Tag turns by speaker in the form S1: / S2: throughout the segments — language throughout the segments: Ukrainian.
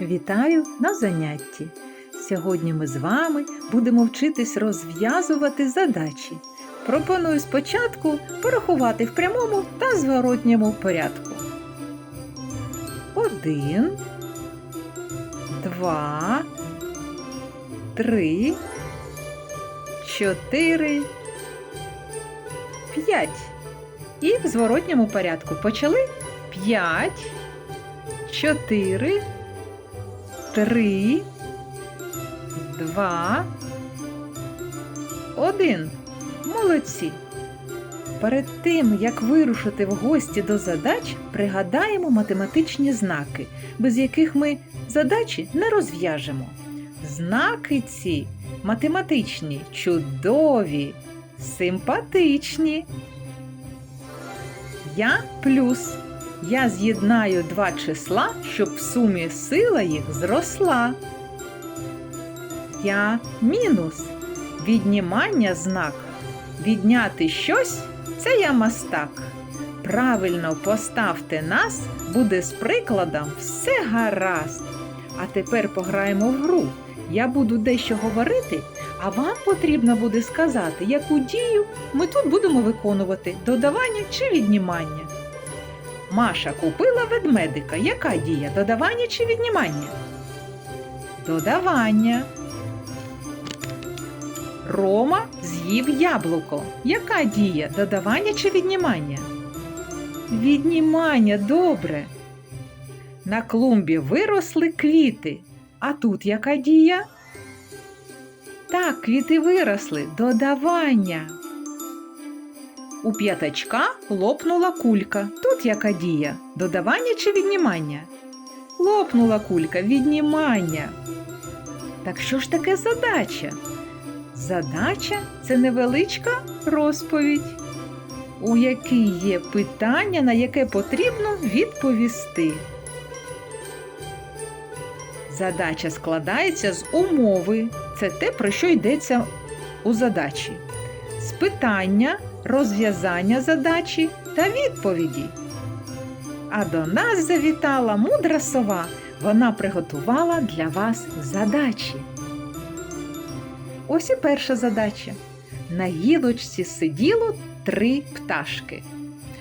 S1: Вітаю на занятті. Сьогодні ми з вами будемо вчитись розв'язувати задачі. Пропоную спочатку порахувати в прямому та зворотньому порядку. Один, два, три, чотири, п'ять. І в зворотньому порядку почали п'ять, чотири, три, два, один. Молодці. Перед тим, як вирушити в гості до задач, пригадаємо математичні знаки, без яких ми задачі не розв'яжемо. Знаки ці математичні, чудові, симпатичні. Я плюс. Я з'єднаю два числа, щоб в сумі сила їх зросла. Я мінус. Віднімання знак. Відняти щось це я мастак. Правильно поставте нас, буде з прикладом все гаразд. А тепер пограємо в гру. Я буду дещо говорити, а вам потрібно буде сказати, яку дію ми тут будемо виконувати додавання чи віднімання. Маша купила ведмедика. Яка дія? Додавання чи віднімання? Додавання. Рома з'їв яблуко. Яка дія? Додавання чи віднімання? Віднімання, добре. На клумбі виросли квіти. А тут яка дія? Так, квіти виросли. Додавання. У п'ятачка лопнула кулька. Тут яка дія? Додавання чи віднімання? Лопнула кулька, віднімання. Так що ж таке задача? Задача це невеличка розповідь, у якій є питання, на яке потрібно відповісти. Задача складається з умови. Це те, про що йдеться у задачі. З питання, розв'язання задачі та відповіді. А до нас завітала мудра сова. Вона приготувала для вас задачі. Ось і перша задача. На гілочці сиділо три пташки.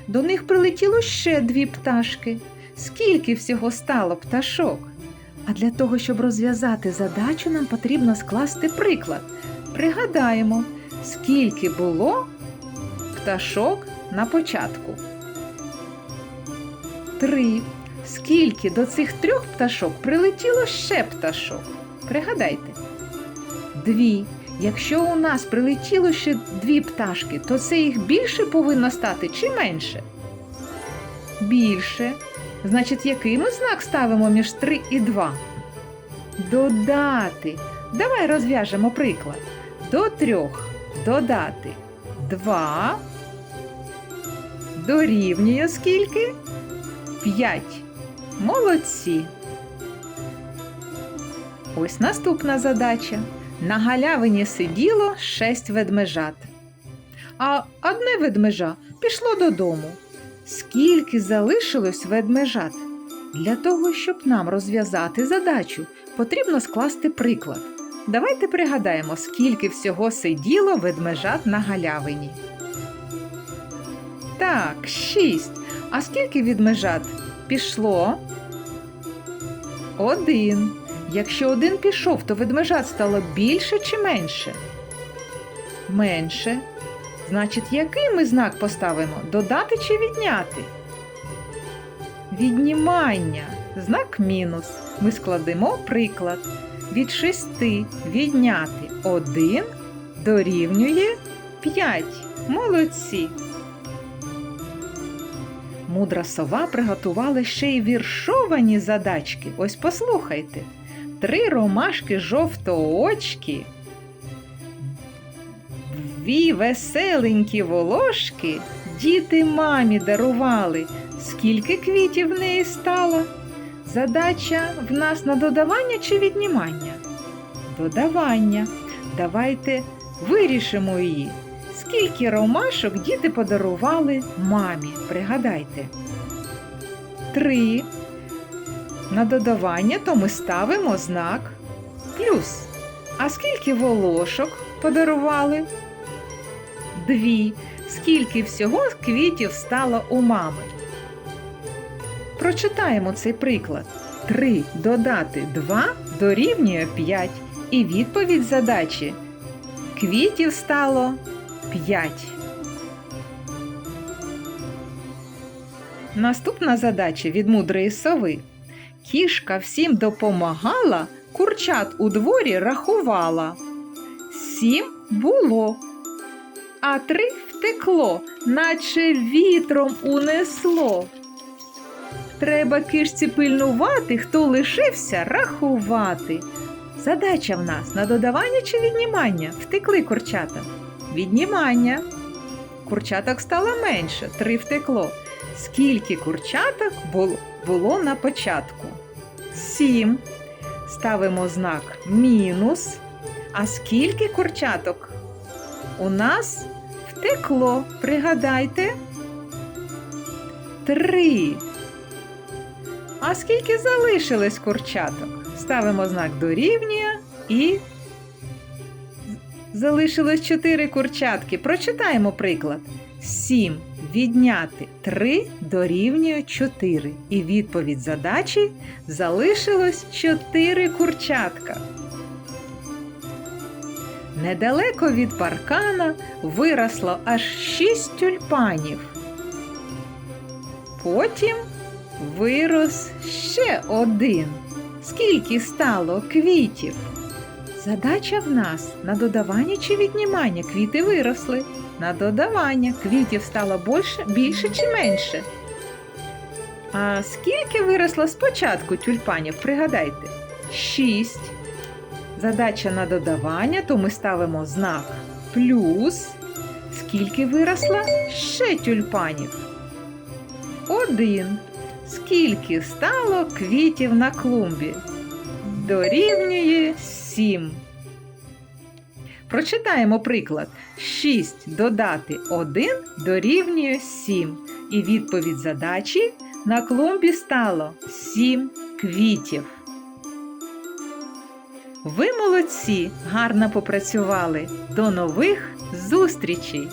S1: До них прилетіло ще дві пташки. Скільки всього стало пташок? А для того, щоб розв'язати задачу, нам потрібно скласти приклад. Пригадаємо, скільки було пташок на початку. Три. Скільки до цих трьох пташок прилетіло ще пташок? Пригадайте. Дві. Якщо у нас прилетіло ще дві пташки, то це їх більше повинно стати чи менше? Більше. Значить, який ми знак ставимо між 3 і 2? Додати. Давай розв'яжемо приклад. До трьох додати 2. Дорівнює скільки? 5. Молодці. Ось наступна задача. На галявині сиділо шесть ведмежат. А одне ведмежа пішло додому. Скільки залишилось ведмежат? Для того, щоб нам розв'язати задачу, потрібно скласти приклад. Давайте пригадаємо, скільки всього сиділо ведмежат на галявині. Так, шість. А скільки ведмежат пішло? Один. Якщо один пішов, то ведмежат стало більше чи менше? Менше. Значить, який ми знак поставимо? Додати чи відняти? Віднімання. Знак мінус. Ми складемо приклад. Від шести відняти один дорівнює 5. Молодці. Мудра сова приготувала ще й віршовані задачки. Ось послухайте. Три ромашки жовтоочки, дві веселенькі волошки діти мамі дарували. Скільки квітів в неї стало? Задача в нас на додавання чи віднімання? Додавання. Давайте вирішимо її. Скільки ромашок діти подарували мамі? Пригадайте. Три. на додавання, то ми ставимо знак плюс. А скільки волошок подарували? Дві. Скільки всього квітів стало у мами? Прочитаємо цей приклад. 3 додати 2 дорівнює 5. І відповідь задачі. Квітів стало 5. Наступна задача від мудрої сови. Кішка всім допомагала, курчат у дворі рахувала. Сім було, а три втекло, наче вітром унесло. Треба кишці пильнувати, хто лишився рахувати. Задача в нас на додавання чи віднімання? Втекли курчата. Віднімання. Курчаток стало менше, три втекло. Скільки курчаток було, на початку? Сім. Ставимо знак мінус. А скільки курчаток у нас втекло? Пригадайте. Три. А скільки залишилось курчаток? Ставимо знак дорівнює і залишилось чотири курчатки. Прочитаємо приклад. 7 відняти 3 дорівнює 4. І відповідь задачі залишилось 4 курчатка. Недалеко від паркана виросло аж 6 тюльпанів. Потім вирос ще один. Скільки стало квітів? Задача в нас на додавання чи віднімання. Квіти виросли. На додавання квітів стало більше, більше чи менше. А скільки виросло спочатку тюльпанів? Пригадайте. Шість. Задача на додавання, то ми ставимо знак плюс. Скільки виросло ще тюльпанів? Один. Скільки стало квітів на клумбі? Дорівнює 7. Прочитаємо приклад. 6 додати 1 дорівнює 7. І відповідь задачі на клумбі стало 7 квітів. Ви молодці, гарно попрацювали. До нових зустрічей!